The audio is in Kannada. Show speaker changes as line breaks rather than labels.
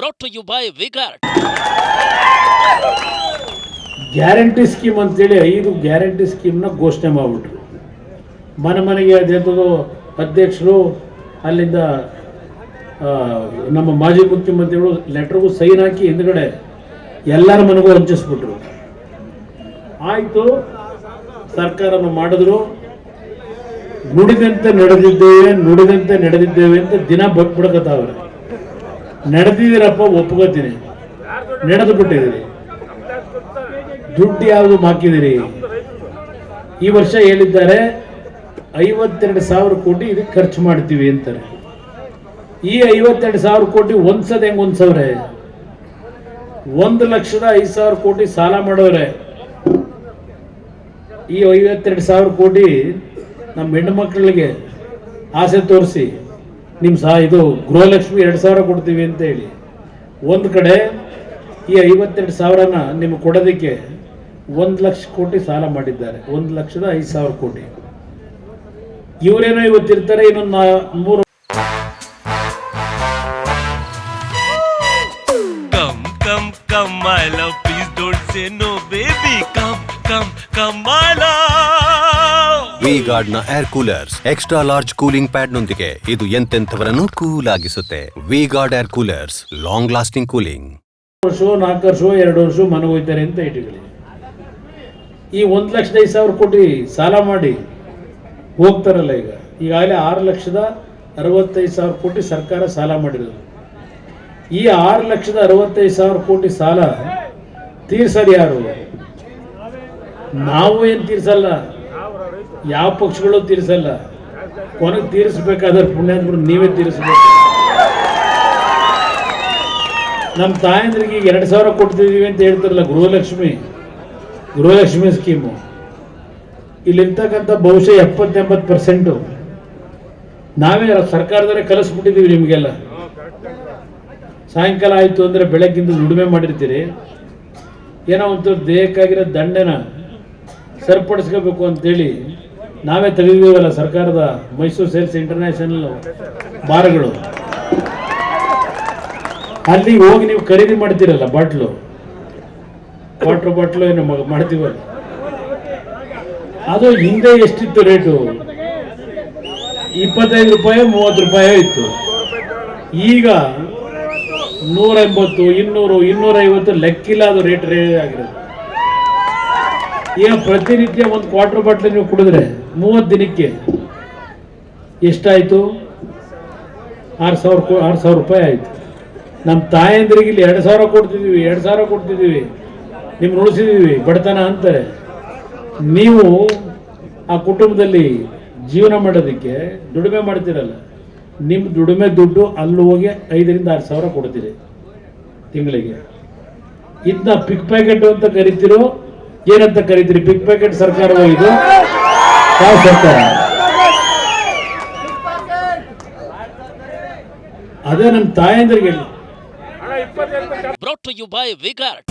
brought to you by Vigard.
Guarantee scheme ಅಂತೇಳಿ ಐದು ಗ್ಯಾರಂಟಿ ಸ್ಕೀಮ್ನ ಘೋಷಣೆ ಮಾಡಿಬಿಟ್ರು. ಮನೆ ಮನೆಗೆ ಅದೆಂಥದ್ದು ಅಧ್ಯಕ್ಷರು ಅಲ್ಲಿಂದ ನಮ್ಮ ಮಾಜಿ ಮುಖ್ಯಮಂತ್ರಿಗಳು ಲೆಟ್ರಿಗೂ ಸೈನ್ ಹಾಕಿ ಹಿಂದ್ಗಡೆ ಎಲ್ಲರ ಮನೆಗೂ ಹಂಚಿಸ್ಬಿಟ್ರು. ಆಯಿತು, ಸರ್ಕಾರನ ಮಾಡಿದ್ರು. ನುಡಿದಂತೆ ನಡೆದಿದ್ದೇವೆ ನುಡಿದಂತೆ ನಡೆದಿದ್ದೇವೆ ಅಂತ ದಿನ ಬಡ್ಬಿಡಕತ್ತಾವ್ರೆ ನಡೆದಿದ್ದೀರಪ್ಪ, ಒಪ್ಕೋತೀನಿ. ನಡೆದು ಬಿಟ್ಟಿದ್ದೀರಿ ದುಡ್ಡು ಯಾವುದು ಹಾಕಿದಿರಿ ಈ ವರ್ಷ ಹೇಳಿದ್ದಾರೆ, ಐವತ್ತೆರಡು ಸಾವಿರ ಕೋಟಿ ಇದಕ್ಕೆ ಖರ್ಚು ಮಾಡ್ತೀವಿ ಅಂತಾರೆ. ಈ ಐವತ್ತೆರಡು ಸಾವಿರ ಕೋಟಿ ಒಂದ್ಸದ ಹೆಂಗ್ ಒಂದ್ ಸಾವಿರ ಒಂದು ಲಕ್ಷದ ಐದು ಸಾವಿರ ಕೋಟಿ ಸಾಲ ಮಾಡೋರೆ. ಈ ಐವತ್ತೆರಡು ಸಾವಿರ ಕೋಟಿ ನಮ್ಮ ಹೆಣ್ಣು ಮಕ್ಕಳಿಗೆ ಆಸೆ ತೋರಿಸಿ. ನಿಮ್ಮ ಸಹ ಇದು ಗೃಹಲಕ್ಷ್ಮಿ ಎರಡು ಸಾವಿರ ಕೊಡ್ತೀವಿ ಅಂತ ಹೇಳಿ ಒಂದು ಕಡೆ ಈ ಐವತ್ತೆರಡು ಸಾವಿರನ ನಿಮಗೆ ಕೊಡೋದಕ್ಕೆ ಒಂದು ಲಕ್ಷ ಕೋಟಿ ಸಾಲ ಮಾಡಿದ್ದಾರೆ ಒಂದು ಲಕ್ಷದ ಐದು ಸಾವಿರ ಕೋಟಿ ಇವರೇನೋ ಇವತ್ತಿರ್ತಾರೆ ಇನ್ನೊಂದು ನಾ- ಮೂರು
come come come no, baby. Come, come, come, my love.
V ಗಾರ್ಡ್ನ air coolers extra large cooling pad ನೊಂದಿಗೆ ಇದು ಎಂತೆಂಥವರನ್ನು cool ಆಗಿಸುತ್ತೆ. V Guard air coolers long lasting cooling
ವರ್ಷ, ನಾಲ್ಕು ವರ್ಷ, ಎರಡು ವರ್ಷ ಮನೆ ಹೋಯ್ತಾರೆ ಅಂತ ಇಟ್ಕೊಳ್ಳಿ ಈ ಒಂದು ಲಕ್ಷದ ಐದು ಸಾವಿರ ಕೋಟಿ ಸಾಲ ಮಾಡಿ ಹೋಗ್ತಾರಲ್ಲ ಈಗ. ಈಗಾಗಲೇ ಆರು ಲಕ್ಷದ ಅರವತ್ತೈದು ಸಾವಿರ ಕೋಟಿ ಸರ್ಕಾರ ಸಾಲ ಮಾಡಿರೋದು. ಈ ಆರು ಲಕ್ಷದ ಅರವತ್ತೈದು ಸಾವಿರ ಕೋಟಿ ಸಾಲ ತೀರ್ಸೋದು ಯಾರು? ನಾವು ಏನು ತೀರ್ಸಲ್ಲ. ಯಾವ ಪಕ್ಷಗಳು ತೀರಿಸಲ್ಲ. ಕೊನೆಗೆ ತೀರಿಸಬೇಕಾದ್ರೆ ಪುಣ್ಯಾತ್ಮರು ನೀವೇ ತೀರಿಸಬೇಕು. ನಮ್ಮ ತಾಯಂದ್ರಿಗೆ ಈಗ ಎರಡು ಸಾವಿರ ಕೊಡ್ತಿದ್ದೀವಿ ಅಂತ ಹೇಳ್ತಾರಲ್ಲ ಗೃಹಲಕ್ಷ್ಮಿ ಗೃಹಲಕ್ಷ್ಮಿ ಸ್ಕೀಮು ಇಲ್ಲಿರ್ತಕ್ಕಂಥ ಬಹುಶಃ ಎಪ್ಪತ್ತೆಂಬತ್ತು ಪರ್ಸೆಂಟು ನಾವೇ ಸರ್ಕಾರದವರೇ ಕಲಿಸ್ಬಿಟ್ಟಿದ್ದೀವಿ ನಿಮಗೆಲ್ಲ. ಸಾಯಂಕಾಲ ಆಯಿತು ಅಂದರೆ ಬೆಳಗ್ಗಿಂದ ದುಡಿಮೆ ಮಾಡಿರ್ತೀರಿ. ಏನೋ ಒಂಥರ ದೇಹಕ್ಕಾಗಿರೋ ದಂಡೆನ ಸರಿಪಡಿಸ್ಕೋಬೇಕು ಅಂತೇಳಿ ನಾವೇ ತೆಗೆದಿದ್ದೀವಲ್ಲ ಸರ್ಕಾರದ ಮೈಸೂರು ಸೇಲ್ಸ್ ಇಂಟರ್ನ್ಯಾಷನಲ್ ಬಾರ್ಗಳು. ಅಲ್ಲಿ ಹೋಗಿ ನೀವು ಖರೀದಿ ಮಾಡ್ತೀರಲ್ಲ ಬಾಟ್ಲು? ವಾಟರ್ ಬಾಟ್ಲು ಏನು ಮಾಡ್ತೀವಲ್ಲ? ಅದು ಹಿಂದೆ ಎಷ್ಟಿತ್ತು ರೇಟು? ಇಪ್ಪತ್ತೈದು ರೂಪಾಯಿ, ಮೂವತ್ತು ರೂಪಾಯಿ ಇತ್ತು. ಈಗ ನೂರ ಎಂಬತ್ತು, ಇನ್ನೂರು, ಇನ್ನೂರೈವತ್ತು ಲೆಕ್ಕಿಲ್ಲ ಅದು ರೇಟ್ ರೇ ಆಗಿರೋದು. ಈಗ ಪ್ರತಿನಿತ್ಯ ಒಂದು ಕ್ವಾರ್ಟರ್ ಬಾಟ್ಲ್ ನೀವು ಕುಡಿದ್ರೆ ಮೂವತ್ತು ದಿನಕ್ಕೆ ಎಷ್ಟಾಯಿತು? ಆರು ಸಾವಿರ ಆರು ಸಾವಿರ ರೂಪಾಯಿ ಆಯಿತು. ನಮ್ಮ ತಾಯಂದ್ರಿಗೆ ಇಲ್ಲಿ ಎರಡು ಸಾವಿರ ಕೊಡ್ತಿದ್ದೀವಿ ಎರಡು ಸಾವಿರ ಕೊಡ್ತಿದ್ದೀವಿ ನಿಮ್ಗೆ ಉಳಿಸಿದ್ದೀವಿ ಬಡತನ ಅಂತಾರೆ. ನೀವು ಆ ಕುಟುಂಬದಲ್ಲಿ ಜೀವನ ಮಾಡೋದಕ್ಕೆ ದುಡಿಮೆ ಮಾಡ್ತಿರಲ್ಲ ನಿಮ್ಮ ದುಡಿಮೆ ದುಡ್ಡು ಅಲ್ಲಿ ಹೋಗಿ ಐದರಿಂದ ಆರು ಸಾವಿರ ಕೊಡ್ತೀರಿ ತಿಂಗಳಿಗೆ. ಇದನ್ನ ಪಿಕ್ ಪ್ಯಾಕೆಟ್ ಅಂತ ಕರಿತೀರೋ ಏನಂತ ಕರಿತೀರಿ? ಬಿಗ್ ಪ್ಯಾಕೆಟ್ ಸರ್ಕಾರ ಇದು? ಯಾವ ಸರ್ಕಾರ? ಅದೇ ನಮ್ಮ ತಾಯಂದ್ರಿಗೆ ಹೇಳಿ.
Brought you by Vigard.